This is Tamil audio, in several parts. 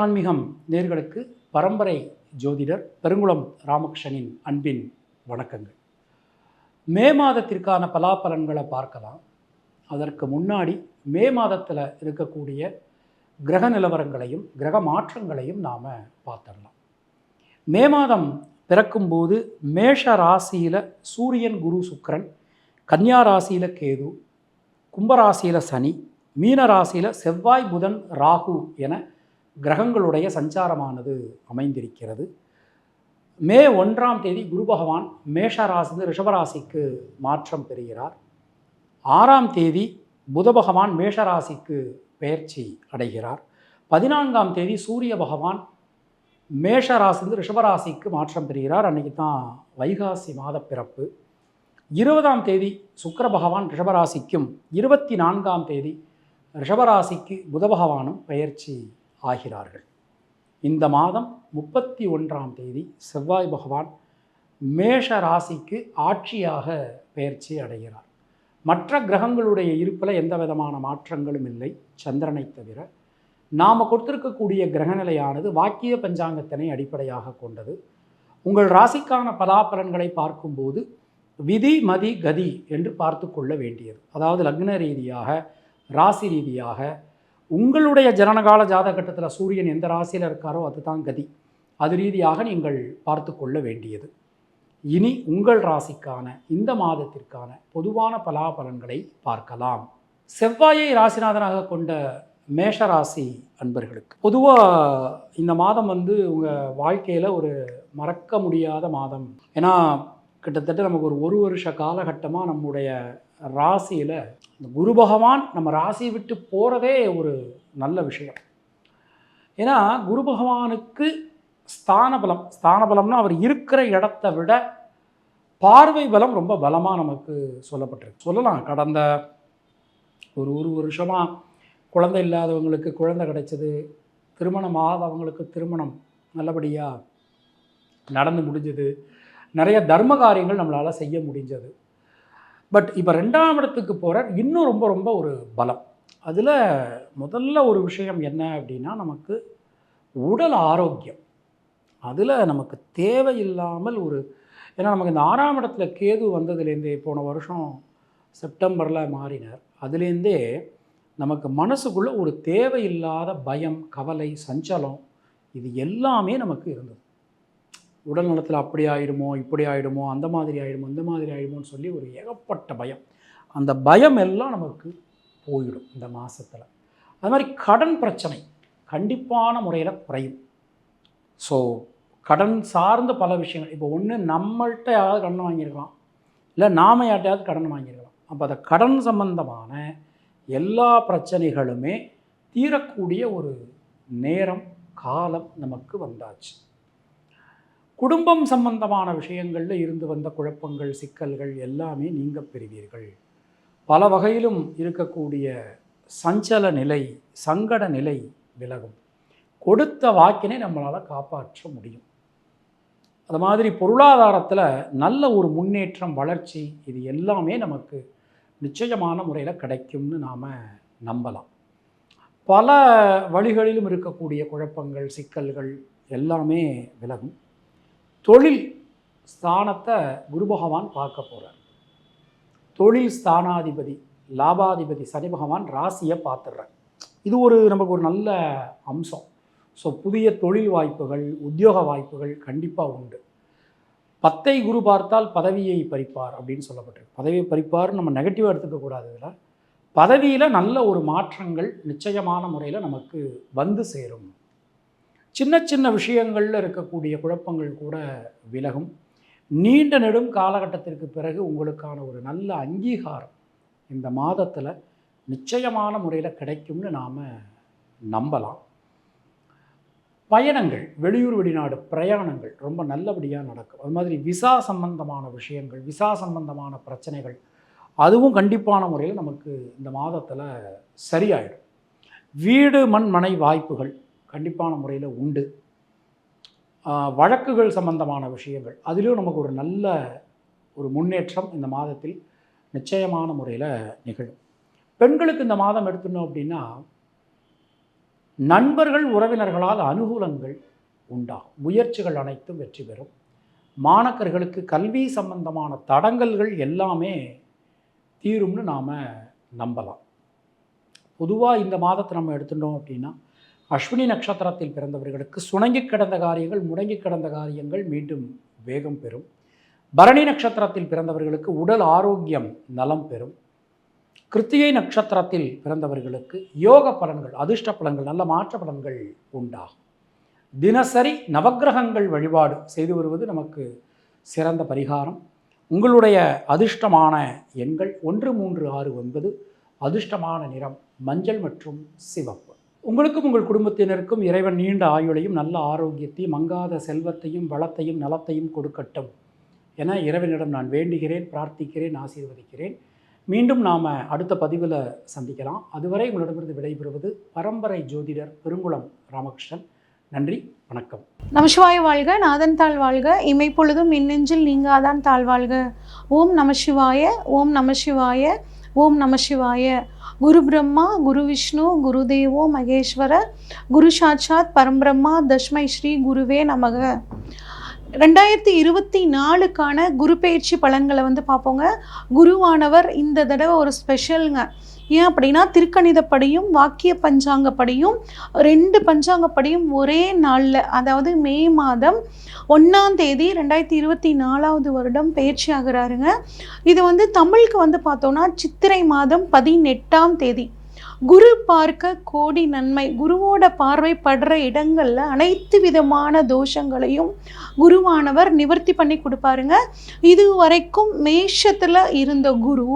ஆன்மீகம் நேர்களுக்கு பரம்பரை ஜோதிடர் பெருங்குளம் ராமகிருஷ்ணனின் அன்பின் வணக்கங்கள். மே மாதத்திற்கான பலாபலன்களை பார்க்கலாம். அதற்கு முன்னாடி மே மாதத்தில் இருக்கக்கூடிய கிரக நிலவரங்களையும் கிரக மாற்றங்களையும் நாம் பார்த்துடலாம். மே மாதம் பிறக்கும்போது மேஷ ராசியில் சூரியன் குரு சுக்கிரன் கன்னியா ராசியில் கேது கும்பராசியில் சனி மீன ராசியில் செவ்வாய் புதன் ராகு என கிரகங்களுடைய சஞ்சாரமானது அமைந்திருக்கிறது. மே ஒன்றாம் தேதி குரு பகவான் மேஷ ரிஷபராசிக்கு மாற்றம் பெறுகிறார். ஆறாம் தேதி புத பகவான் மேஷராசிக்கு பெயர்ச்சி அடைகிறார். பதினான்காம் தேதி சூரிய பகவான் மேஷ ரிஷபராசிக்கு மாற்றம் பெறுகிறார். அன்றைக்கி தான் வைகாசி மாத பிறப்பு. இருபதாம் தேதி சுக்கர பகவான் ரிஷபராசிக்கும் இருபத்தி நான்காம் தேதி ரிஷபராசிக்கு புத பகவானும் பயிற்சி ஆகிறார்கள். இந்த மாதம் முப்பத்தி ஒன்றாம் தேதி செவ்வாய் பகவான் மேஷ ராசிக்கு ஆட்சியாக பெயர்ச்சி அடைகிறார். மற்ற கிரகங்களுடைய இருப்பில் எந்த விதமான மாற்றங்களும் இல்லை சந்திரனை தவிர. நாம் கொடுத்திருக்கக்கூடிய கிரகநிலையானது வாக்கிய பஞ்சாங்கத்தினை அடிப்படையாக கொண்டது. உங்கள் ராசிக்கான பலாபலன்களை பார்க்கும்போது விதி மதி கதி என்று பார்த்து கொள்ள வேண்டியது. அதாவது லக்ன ரீதியாக ராசி ரீதியாக உங்களுடைய ஜனனகால ஜாதகட்டத்தில் சூரியன் எந்த ராசியில் இருக்காரோ அதுதான் கதி. அது ரீதியாக நீங்கள் பார்த்து கொள்ள வேண்டியது. இனி உங்கள் ராசிக்கான இந்த மாதத்திற்கான பொதுவான பலாபலன்களை பார்க்கலாம். செவ்வாயை ராசிநாதனாக கொண்ட மேஷராசி அன்பர்களுக்கு பொதுவாக இந்த மாதம் வந்து உங்கள் வாழ்க்கையில் ஒரு மறக்க முடியாத மாதம். ஏன்னா கிட்டத்தட்ட நமக்கு ஒரு ஒரு வருஷ காலகட்டமாக நம்முடைய ராசியில் இந்த குரு பகவான் நம்ம ராசியை விட்டு போகிறதே ஒரு நல்ல விஷயம். ஏன்னா குரு பகவானுக்கு ஸ்தான பலம் ஸ்தான பலம்னா அவர் இருக்கிற இடத்த விட பார்வை பலம் ரொம்ப பலமாக நமக்கு சொல்லப்பட்டிருக்கு. சொல்லலாம். கடந்த ஒரு ஒரு வருஷமாக குழந்தை இல்லாதவங்களுக்கு குழந்தை கிடைச்சது திருமணம் ஆகாதவங்களுக்கு திருமணம் நல்லபடியாக நடந்து முடிஞ்சது நிறைய தர்ம காரியங்கள் நம்மளால் செய்ய முடிஞ்சது. பட் இப்போ ரெண்டாம் இடத்துக்கு போகிற இன்னும் ரொம்ப ரொம்ப ஒரு பலம். அதில் முதல்ல ஒரு விஷயம் என்ன அப்படின்னா நமக்கு உடல் ஆரோக்கியம். அதில் நமக்கு தேவையில்லாமல் ஒரு ஏன்னா நமக்கு இந்த ஆறாம் இடத்துல கேது வந்ததுலேருந்தே போன வருஷம் செப்டம்பரில் மாறினார். அதுலேருந்தே நமக்கு மனசுக்குள்ளே ஒரு தேவையில்லாத பயம் கவலை சஞ்சலம் இது எல்லாமே நமக்கு இருந்தது. உடல் நலத்தில் அப்படி ஆயிடுமோ இப்படி ஆயிடுமோ அந்த மாதிரி ஆயிடுமோ இந்த மாதிரி ஆயிடுமோன்னு சொல்லி ஒரு ஏகப்பட்ட பயம். அந்த பயம் எல்லாம் நமக்கு போயிடும் இந்த மாதத்தில் அது மாதிரி கடன் பிரச்சனை கண்டிப்பான முறையில் குறையும். ஸோ கடன் சார்ந்த பல விஷயங்கள் இப்போ ஒன்று நம்மள்கிட்ட யாராவது கடன் வாங்கியிருக்கலாம் இல்லை நாம் யார்ட்டையாவது கடன் வாங்கியிருக்கலாம். அப்போ அந்த கடன் சம்பந்தமான எல்லா பிரச்சனைகளுமே தீரக்கூடிய ஒரு நேரம் காலம் நமக்கு வந்தாச்சு. குடும்பம் சம்பந்தமான விஷயங்களில் இருந்து வந்த குழப்பங்கள் சிக்கல்கள் எல்லாமே நீங்க பெறுவீர்கள். பல வகையிலும் இருக்கக்கூடிய சஞ்சல நிலை சங்கட நிலை விலகும். கொடுத்த வாக்கினை நம்மளால் காப்பாற்ற முடியும். அது மாதிரி பொருளாதாரத்தில் நல்ல ஒரு முன்னேற்றம் வளர்ச்சி இது எல்லாமே நமக்கு நிச்சயமான முறையில் கிடைக்கும்னு நாம் நம்பலாம். பல வழிகளிலும் இருக்கக்கூடிய குழப்பங்கள் சிக்கல்கள் எல்லாமே விலகும். தொழில் ஸ்தானத்தை குரு பகவான் பார்க்க போகிறார் தொழில் ஸ்தானாதிபதி லாபாதிபதி சனி பகவான் ராசியை பார்த்துடுறார். இது ஒரு நமக்கு ஒரு நல்ல அம்சம். ஸோ புதிய தொழில் வாய்ப்புகள் உத்தியோக வாய்ப்புகள் கண்டிப்பாக உண்டு. பத்தை குரு பார்த்தால் பதவியை பறிப்பார் அப்படின்னு சொல்லப்பட்டிருக்கு. பதவியை பறிப்பார் நம்ம நெகட்டிவாக எடுத்துக்கக்கூடாது இதில். பதவியில் நல்ல ஒரு மாற்றங்கள் நிச்சயமான முறையில் நமக்கு வந்து சேரும். சின்ன சின்ன விஷயங்களில் இருக்கக்கூடிய குழப்பங்கள் கூட விலகும். நீண்ட நெடும் காலகட்டத்திற்கு பிறகு உங்களுக்கான ஒரு நல்ல அங்கீகாரம் இந்த மாதத்தில் நிச்சயமான முறையில் கிடைக்கும்னு நாம் நம்பலாம். பயணங்கள் வெளியூர் வெளிநாடு பிரயாணங்கள் ரொம்ப நல்லபடியாக நடக்கும். அது மாதிரி விசா சம்பந்தமான விஷயங்கள் விசா சம்பந்தமான பிரச்சனைகள் அதுவும் கண்டிப்பான முறையில் நமக்கு இந்த மாதத்தில் சரியாயிடும். வீடு மண் மனை வாய்ப்புகள் கண்டிப்பான முறையில் உண்டு. வழக்குகள் சம்பந்தமான விஷயங்கள். அதிலும் நமக்கு ஒரு நல்ல ஒரு முன்னேற்றம் இந்த மாதத்தில் நிச்சயமான முறையில் நிகழும். பெண்களுக்கு இந்த மாதம் எடுத்துனோம் அப்படின்னா நண்பர்கள் உறவினர்களால் அனுகூலங்கள் உண்டாகும். முயற்சிகள் அனைத்தும் வெற்றி பெறும். மாணக்கர்களுக்கு கல்வி சம்பந்தமான தடங்கல்கள் எல்லாமே தீரும்னு நாம் நம்பலாம். பொதுவாக இந்த மாதத்தை நம்ம எடுத்துட்டோம் அப்படின்னா அஸ்வினி நட்சத்திரத்தில் பிறந்தவர்களுக்கு சுணங்கி கிடந்த காரியங்கள் முடங்கி கிடந்த காரியங்கள் மீண்டும் வேகம் பெறும். பரணி நட்சத்திரத்தில் பிறந்தவர்களுக்கு உடல் ஆரோக்கியம் நலம் பெறும். கிருத்திகை நட்சத்திரத்தில் பிறந்தவர்களுக்கு யோக பலன்கள் அதிர்ஷ்ட பலன்கள் நல்ல மாற்ற பலன்கள் உண்டாகும். தினசரி நவக்கிரகங்கள் வழிபாடு செய்து வருவது நமக்கு சிறந்த பரிகாரம். உங்களுடைய அதிர்ஷ்டமான எண்கள் ஒன்று மூன்று ஆறு ஒன்பது அதிர்ஷ்டமான நிறம் மஞ்சள் மற்றும் சிவப்பு. உங்களுக்கும் உங்கள் குடும்பத்தினருக்கும் இறைவன் நீண்ட ஆயுளையும் நல்ல ஆரோக்கியத்தையும் மங்காத செல்வத்தையும் வளத்தையும் நலத்தையும் கொடுக்கட்டும் என இறைவனிடம் நான் வேண்டுகிறேன் பிரார்த்திக்கிறேன் ஆசீர்வதிக்கிறேன். மீண்டும் நாம் அடுத்த பதிவில் சந்திக்கலாம். அதுவரை உங்களிடமிருந்து விடைபெறுவது பரம்பரை ஜோதிடர் பெருங்குளம் ராமகிருஷ்ணன். நன்றி வணக்கம். நமசிவாய வாழ்க நாதன் தாழ் வாழ்க இமைப்பொழுதும் மின்னெஞ்சில் நீங்காதான் தாழ் வாழ்க. ஓம் நமசிவாய ஓம் நமசிவாய. ஓம் நமசிவாய குரு பிரம்மா குரு விஷ்ணு குரு தேவோ மகேஸ்வர குரு சாட்சாத் பரம்பிரம்மா தஷ்மை ஸ்ரீ குருவே நமக. ரெண்டாயிரத்தி இருபத்தி நாலுக்கான குரு பயிற்சி பலன்களை வந்து பார்ப்போங்க. குருவானவர் இந்த தடவை ஒரு ஸ்பெஷலுங்க ஏன் அப்படின்னா திருக்கணிதப்படியும் வாக்கிய பஞ்சாங்கப்படியும் ரெண்டு பஞ்சாங்கப்படியும் ஒரே நாளில் அதாவது மே மாதம் ஒன்றாம் தேதி ரெண்டாயிரத்தி இருபத்தி நாலாவது வருடம் பயிற்சி ஆகிறாருங்க. இது வந்து தமிழுக்கு வந்து பார்த்தோன்னா சித்திரை மாதம் பதினெட்டாம் தேதி. குரு பார்க்க கோடி நன்மை. குருவோட பார்வைப்படுற இடங்களில் அனைத்து விதமான தோஷங்களையும் குருவானவர் நிவர்த்தி பண்ணி கொடுப்பாருங்க. இது வரைக்கும் மேஷத்தில் இருந்த குரு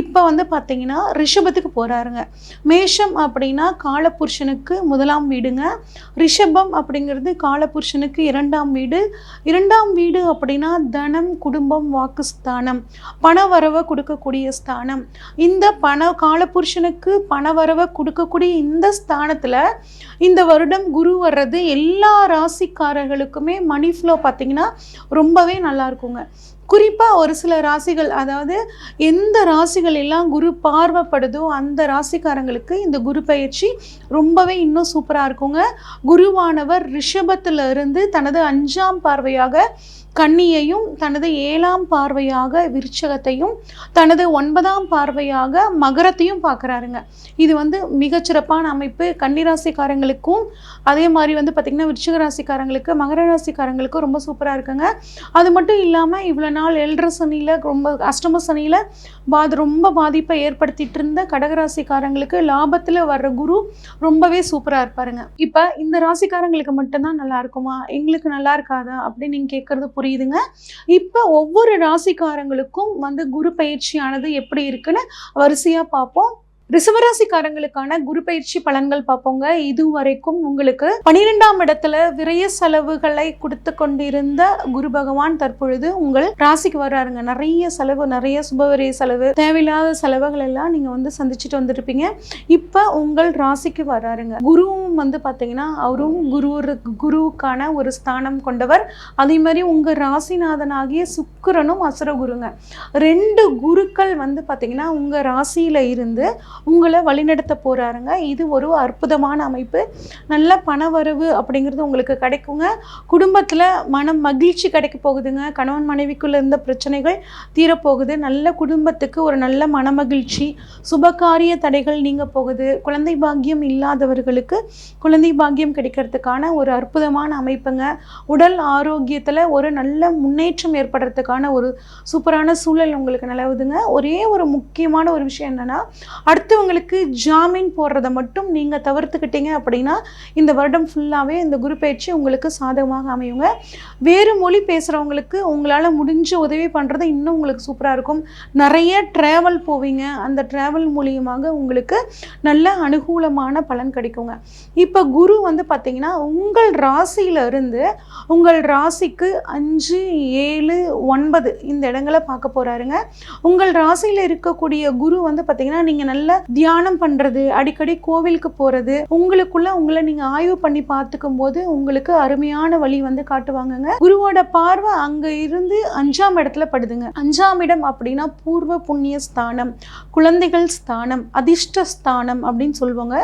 இப்போ வந்து பார்த்தீங்கன்னா ரிஷபத்துக்கு போகிறாருங்க மேஷம் அப்படின்னா காலபுருஷனுக்கு முதலாம் வீடுங்க. ரிஷபம் அப்படிங்கிறது காலபுருஷனுக்கு இரண்டாம் வீடு. இரண்டாம் வீடு அப்படின்னா தனம் குடும்பம் வாக்குஸ்தானம் பண வரவை கொடுக்கக்கூடிய ஸ்தானம். இந்த பண காலபுருஷனுக்கு பண வரவை கொடுக்கக்கூடிய இந்த ஸ்தானத்தில் இந்த வருடம் குரு வர்றது எல்லா ராசிக்காரர்களுக்குமே மணி ஃப்ளோ பார்த்திங்கன்னா ரொம்பவே நல்லா இருக்குங்க. குறிப்பாக ஒரு சில ராசிகள் அதாவது எந்த ராசிகள் எல்லாம் குரு பார்வைப்படுதோ அந்த ராசிக்காரங்களுக்கு இந்த குரு பயிற்சி ரொம்பவே இன்னும் சூப்பராக இருக்குங்க. குருவானவர் ரிஷபத்தில் இருந்து தனது அஞ்சாம் பார்வையாக கன்னியையும் தனது ஏழாம் பார்வையாக விருச்சகத்தையும் தனது ஒன்பதாம் பார்வையாக மகரத்தையும் பார்க்குறாருங்க. இது வந்து மிகச்சிறப்பான அமைப்பு. கன்னிராசிக்காரங்களுக்கும் அதே மாதிரி வந்து பார்த்திங்கன்னா விருச்சிக ராசிக்காரங்களுக்கு மகர ராசிக்காரங்களுக்கும் ரொம்ப சூப்பராக இருக்குங்க. அது மட்டும் இல்லாமல் இவ்வளோ நாள் எல்ற சனியில் ரொம்ப அஷ்டம சனியில் பாது ரொம்ப பாதிப்பை ஏற்படுத்திட்டு இருந்த கடகராசிக்காரங்களுக்கு லாபத்தில் வர்ற குரு ரொம்பவே சூப்பராக இருப்பாருங்க. இப்போ இந்த ராசிக்காரங்களுக்கு மட்டும்தான் நல்லா இருக்குமா? எங்களுக்கு நல்லா இருக்காதா? அப்படின்னு நீங்கள் கேட்குறது புரியுதுங்க? இப்போ ஒவ்வொரு ராசிக்காரங்களுக்கும் வந்து குரு பயிற்சியானது எப்படி இருக்குன்னு வரிசையாக பார்ப்போம். ரிசவராசிக்காரங்களுக்கான குரு பயிற்சி பலன்கள் பார்ப்போங்க. இதுவரைக்கும் உங்களுக்கு பனிரெண்டாம் இடத்துல விரைய செலவுகளை கொடுத்து கொண்டிருந்த குரு பகவான் தற்பொழுது உங்கள் ராசிக்கு வர்றாருங்க. நிறைய செலவு நிறைய சுபவரிய செலவு தேவையில்லாத செலவுகள் எல்லாம் நீங்க வந்து சந்திச்சுட்டு வந்திருப்பீங்க. இப்ப உங்கள் ராசிக்கு வர்றாருங்க. குருவும் வந்து பாத்தீங்கன்னா அவரும் குரு குருவுக்கான ஒரு ஸ்தானம் கொண்டவர். அதே மாதிரி உங்க ராசிநாதனாகிய சுக்கிரனும் அசுர குருங்க ரெண்டு குருக்கள் வந்து பாத்தீங்கன்னா உங்க ராசியில இருந்து உங்களை வழிநடத்த போகிறாருங்க இது ஒரு அற்புதமான அமைப்பு. நல்ல பணவரவு அப்படிங்கிறது உங்களுக்கு கிடைக்குங்க. குடும்பத்தில் மனம் மகிழ்ச்சி கிடைக்க போகுதுங்க. கணவன் மனைவிக்குள்ளே இருந்த பிரச்சனைகள் தீரப்போகுது. நல்ல குடும்பத்துக்கு ஒரு நல்ல மனமகிழ்ச்சி சுபகாரிய தடைகள் நீங்க போகுது. குழந்தை பாக்கியம் இல்லாதவர்களுக்கு குழந்தை பாக்கியம் கிடைக்கிறதுக்கான ஒரு அற்புதமான அமைப்புங்க. உடல் ஆரோக்கியத்தில் ஒரு நல்ல முன்னேற்றம் ஏற்படுறதுக்கான ஒரு சூப்பரான சூழல் உங்களுக்கு நிலவுதுங்க. ஒரே ஒரு முக்கியமான ஒரு விஷயம் என்னென்னா அடுத்த அடுத்தவங்களுக்கு ஜாமீன் போடுறத மட்டும் நீங்கள் தவிர்த்துக்கிட்டீங்க அப்படின்னா இந்த வருடம் ஃபுல்லாகவே இந்த குரு பயிற்சி உங்களுக்கு சாதகமாக அமையுங்க. வேறு மொழி பேசுகிறவங்களுக்கு உங்களால் முடிஞ்ச உதவி பண்ணுறது இன்னும் உங்களுக்கு சூப்பராக இருக்கும். நிறைய ட்ராவல் போவீங்க. அந்த ட்ராவல் மூலியமாக உங்களுக்கு நல்ல அனுகூலமான பலன் கிடைக்குங்க. இப்போ குரு வந்து பார்த்தீங்கன்னா உங்கள் ராசியில இருந்து உங்கள் ராசிக்கு அஞ்சு ஏழு ஒன்பது இந்த இடங்களை பார்க்க போகிறாருங்க உங்கள் ராசியில் இருக்கக்கூடிய குரு வந்து பார்த்தீங்கன்னா நீங்கள் நல்ல தியானம் பண்றது அடிக்கடி கோவிலுக்கு போறது உங்களுக்குள்ள உங்களை நீங்க ஆய்வு பண்ணி பார்த்துக்கும் போது உங்களுக்கு அருமையான வழி வந்து காட்டுவாங்கங்க. குருவோட பார்வை அங்க இருந்து அஞ்சாம் இடத்துல படுதுங்க. அஞ்சாம் இடம் அப்படின்னா பூர்வ புண்ணிய ஸ்தானம் குழந்தைகள் ஸ்தானம் அதிர்ஷ்ட ஸ்தானம் அப்படின்னு சொல்லுவாங்க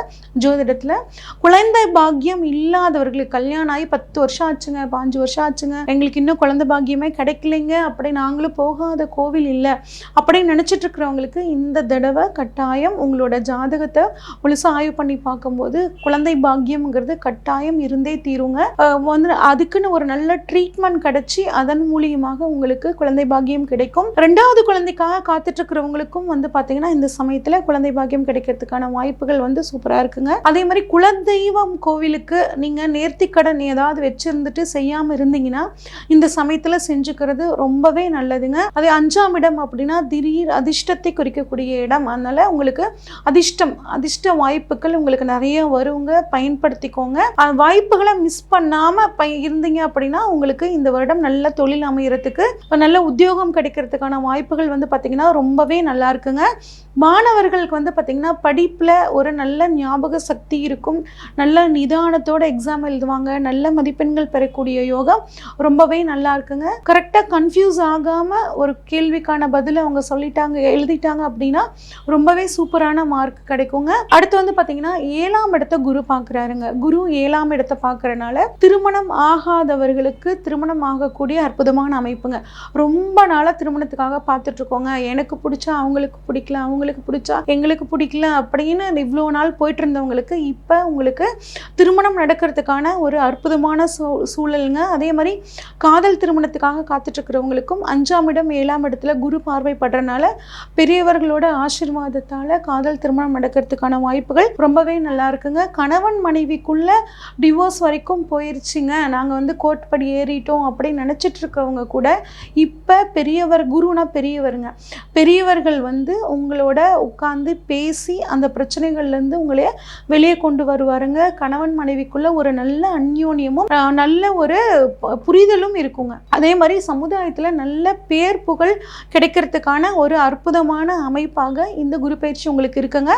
ஜோதிடத்துல. குழந்தை பாக்கியம் இல்லாதவர்களுக்கு கல்யாணம் ஆகி பத்து வருஷம் ஆச்சுங்க பாஞ்சு வருஷம் ஆச்சுங்க. எங்களுக்கு இன்னும் குழந்தை பாக்கியமே கிடைக்கலைங்க. அப்படி நாங்களும் போகாத கோவில் இல்லை. அப்படின்னு நினச்சிட்டு இருக்கிறவங்களுக்கு இந்த தடவை கட்டாயம் உங்களோட ஜாதகத்தை முழுசாக ஆய்வு பண்ணி பார்க்கும்போது குழந்தை பாக்கியம்ங்கிறது கட்டாயம் இருந்தே தீருங்க. வந்து அதுக்குன்னு ஒரு நல்ல ட்ரீட்மெண்ட் கிடைச்சி அதன் மூலியமாக உங்களுக்கு குழந்தை பாக்கியம் கிடைக்கும். ரெண்டாவது குழந்தைக்காக காத்துட்டு இருக்கிறவங்களுக்கும் வந்து பார்த்தீங்கன்னா இந்த சமயத்தில் குழந்தை பாக்கியம் கிடைக்கிறதுக்கான வாய்ப்புகள் வந்து சூப்பராக இருக்குங்க. அதே மாதிரி குலதெய்வம் கோவிலுக்கு நீங்கள் நேர்த்திக்கடன் ஏதாவது வச்சிருந்துட்டு செய்யாமல் இருந்தீங்கன்னா இந்த சமயத்தில் செஞ்சுக்கிறது ரொம்பவே நல்லதுங்க. அதே அஞ்சாம் இடம் அப்படின்னா திடீர் அதிர்ஷ்டத்தை குறிக்கக்கூடிய இடம். அதனால உங்களுக்கு அதிர்ஷ்டம் அதிர்ஷ்ட வாய்ப்புகள் உங்களுக்கு நிறைய வருங்க. பயன்படுத்திக்கோங்க. வாய்ப்புகளை மிஸ் பண்ணாமல் ப இருந்தீங்க அப்படின்னா உங்களுக்கு இந்த வருடம் நல்ல தொழில் அமையறதுக்கு நல்ல உத்தியோகம் கிடைக்கிறதுக்கான வாய்ப்புகள் வந்து பார்த்திங்கன்னா ரொம்பவே நல்லா இருக்குங்க. மாணவர்களுக்கு வந்து பார்த்திங்கன்னா படிப்பில் ஒரு நல்ல ஞாபக சக்தி இருக்கும். நல்ல நிதானத்தோட எக்ஸாம் எழுதுவாங்க. நல்ல மதிப்பெண்கள் பெறக்கூடிய யோகம் ரொம்பவே நல்லா இருக்குங்க. கரெக்டாக கன்ஃபியூஸ் ஆகாமல் ஒரு கேள்விக்கான பதிலை அவங்க சொல்லிட்டாங்க எழுதிட்டாங்க அப்படின்னா ரொம்பவே சூப்பரான மார்க் கிடைக்குங்க. அடுத்து வந்து பார்த்தீங்கன்னா ஏழாம் இடத்த குரு பார்க்குறாருங்க. குரு ஏழாம் இடத்தை பார்க்குறனால திருமணம் ஆகாதவர்களுக்கு திருமணம் ஆகக்கூடிய அற்புதமான அமைப்புங்க. ரொம்ப நாளாக திருமணத்துக்காக பார்த்துட்டு இருக்கோங்க எனக்கு பிடிச்சா அவங்களுக்கு பிடிக்கல அவங்களுக்கு பிடிச்சா எங்களுக்கு பிடிக்கல அப்படின்னு இவ்வளோ நாள் போயிட்டு இருந்தவங்களுக்கு இப்போ உங்களுக்கு திருமணம் நடக்கிறதுக்கான ஒரு அற்புதமான சூ சூழலுங்க. அதே மாதிரி காதல் திருமணத்துக்காக காத்துட்டு இருக்கிறவங்களுக்கும் அஞ்சாம் இடம் ஏழாம் இடத்துல குரு பார்வைப்படுறனால பெரியவர்களோட ஆசீர்வாதத்தால் காதல் திருமணம் நடக்கிறதுக்கான வாய்ப்புகள் ரொம்பவே நல்லா இருக்குங்க. கணவன் மனைவிக்குள்ள டிவோர்ஸ் வரைக்கும் போயிருச்சுங்க. நாங்கள் வந்து கோர்ட் படி ஏறிட்டோம் அப்படின்னு நினச்சிட்டு இருக்கவங்க கூட இப்போ பெரியவர் குருனா பெரியவருங்க. பெரியவர்கள் வந்து உங்களோட உட்காந்து பேசி அந்த பிரச்சனைகள்லேருந்து உங்களைய வெளியே கொண்டு வருவாருங்க. கணவன் மனைவிக்குள்ள ஒரு நல்ல அந்யோன்யமும் நல்ல ஒரு புரிதலும் இருக்குங்க. அதே மாதிரி சமுதாயத்தில் நல்ல பேர் புகழ் கிடைக்கிறதுக்கான ஒரு அற்புதமான அமைப்பாக இந்த குரு பயிற்சி உங்களுக்கு இருக்குங்க.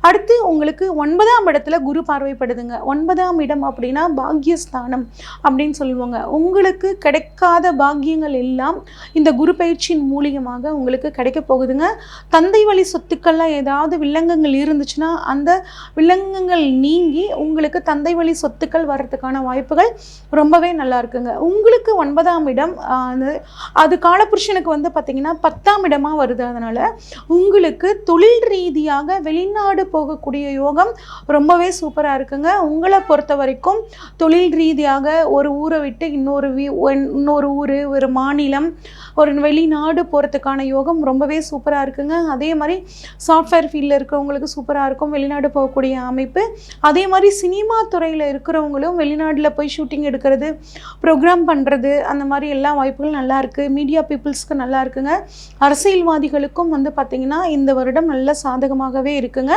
அடுத்து உங்களுக்கு ஒன்பதாம் இடத்துல குரு பார்வைப்படுதுங்க. ஒன்பதாம் இடம் அப்படின்னா பாக்யஸ்தானம் அப்படின்னு சொல்லுவாங்க. உங்களுக்கு கிடைக்காத பாக்கியங்கள் எல்லாம் இந்த குரு பயிற்சியின் மூலியமாக உங்களுக்கு கிடைக்க போகுதுங்க. தந்தை வழி சொத்துக்கள்லாம் ஏதாவது வில்லங்கங்கள் இருந்துச்சுன்னா அந்த வில்லங்கங்கள் நீங்கி உங்களுக்கு தந்தை வழி சொத்துக்கள் வர்றதுக்கான வாய்ப்புகள் ரொம்பவே நல்லா இருக்குங்க. உங்களுக்கு ஒன்பதாம் இடம் அது- அது காலபுருஷனுக்கு வந்து பார்த்தீங்கன்னா பத்தாம் இடமாக வருது. அதனால் உங்களுக்கு தொழில் ரீதியாக வெளிநாடு போகக்கூடிய யோகம் ரொம்பவே சூப்பராக இருக்குங்க. உங்களை பொறுத்த வரைக்கும் தொழில் ரீதியாக ஒரு ஊரை விட்டு இன்னொரு வீ ஒன்- இன்னொரு ஊர் ஒரு மாநிலம் ஒரு வெளிநாடு போகிறதுக்கான யோகம் ரொம்பவே சூப்பராக இருக்குங்க. அதே மாதிரி சாஃப்ட்வேர் ஃபீல்டில் இருக்கிறவங்களுக்கு சூப்பராக இருக்கும். வெளிநாடு போகக்கூடிய அமைப்பு. அதே மாதிரி சினிமா துறையில் இருக்கிறவங்களும் வெளிநாட்டில் போய் ஷூட்டிங் எடுக்கிறது ப்ரோக்ராம் பண்ணுறது அந்த மாதிரி எல்லா வாய்ப்புகளும் நல்லா இருக்குது மீடியா பீப்புள்ஸ்க்கு நல்லா இருக்குங்க. அரசியல்வாதிகளுக்கும் வந்து பார்த்திங்கன்னா இந்த வருடம் நல்ல சாதகம் சாதகமாகவே இருக்குங்க.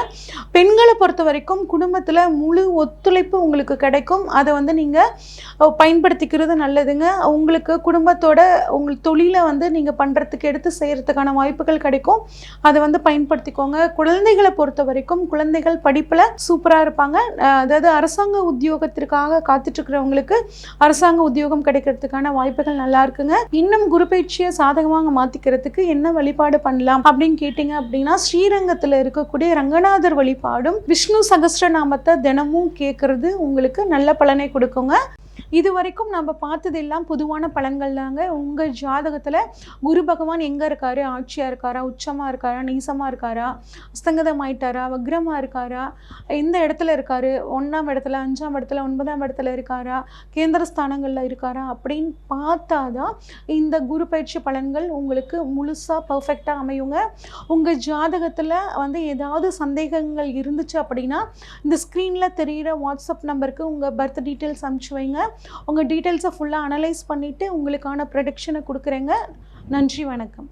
பெண்களை பொறுத்த வரைக்கும் குடும்பத்தில் முழு ஒத்துழைப்பு உங்களுக்கு கிடைக்கும். அதை வந்து நீங்கள் பயன்படுத்திக்கிறது நல்லதுங்க. உங்களுக்கு குடும்பத்தோட உங்கள் தொழிலை வந்து நீங்கள் பண்ணுறதுக்கு எடுத்து செய்கிறதுக்கான வாய்ப்புகள் கிடைக்கும். அதை வந்து பயன்படுத்திக்கோங்க. குழந்தைகளை பொறுத்த வரைக்கும் குழந்தைகள் படிப்பில் சூப்பராக இருப்பாங்க. அதாவது அரசாங்க உத்தியோகத்திற்காக காத்துட்ருக்கிறவங்களுக்கு அரசாங்க உத்தியோகம் கிடைக்கிறதுக்கான வாய்ப்புகள் நல்லா இருக்குங்க. இன்னும் குரு பயிற்சியை சாதகமாக மாற்றிக்கிறதுக்கு என்ன வழிபாடு பண்ணலாம் அப்படின்னு கேட்டிங்க அப்படின்னா ஸ்ரீரங்கத்தில் இருக்கக்கூடிய ரங்கநாதர் வழிபாடும் விஷ்ணு சகஸ்ரநாமத்தை தினமும் கேட்குறது உங்களுக்கு நல்ல பலனை கொடுக்குங்க. இது வரைக்கும் நம்ம பார்த்தது எல்லாம் பொதுவான பலன்கள் தாங்க. உங்கள் ஜாதகத்தில் குரு பகவான் எங்கே இருக்காரு? ஆட்சியாக இருக்காரா? உச்சமாக இருக்காரா? நீசமாக இருக்காரா? அஸ்தங்கதமாயிட்டாரா வக்ரமாக இருக்காரா? எந்த இடத்துல இருக்காரு? ஒன்றாம் இடத்துல அஞ்சாம் இடத்துல ஒன்பதாம் இடத்துல இருக்காரா? கேந்திர ஸ்தானங்களில் இருக்காரா? அப்படின்னு பார்த்தா தான் இந்த குரு பயிற்சி பலன்கள் உங்களுக்கு முழுசாக பர்ஃபெக்டாக அமையுங்க. உங்கள் ஜாதகத்தில் வந்து ஏதாவது சந்தேகங்கள் இருந்துச்சு அப்படின்னா இந்த ஸ்க்ரீனில் தெரிகிற வாட்ஸ்அப் நம்பருக்கு உங்கள் பர்த் டீட்டெயில்ஸ் அனுப்பிச்சு வைங்க. உங்கள் டீட்டெயில்ஸை ஃபுல்லாக அனலைஸ் பண்ணிவிட்டு உங்களுக்கான ப்ரொடக்ஷனை கொடுக்குறேங்க. நன்றி வணக்கம்.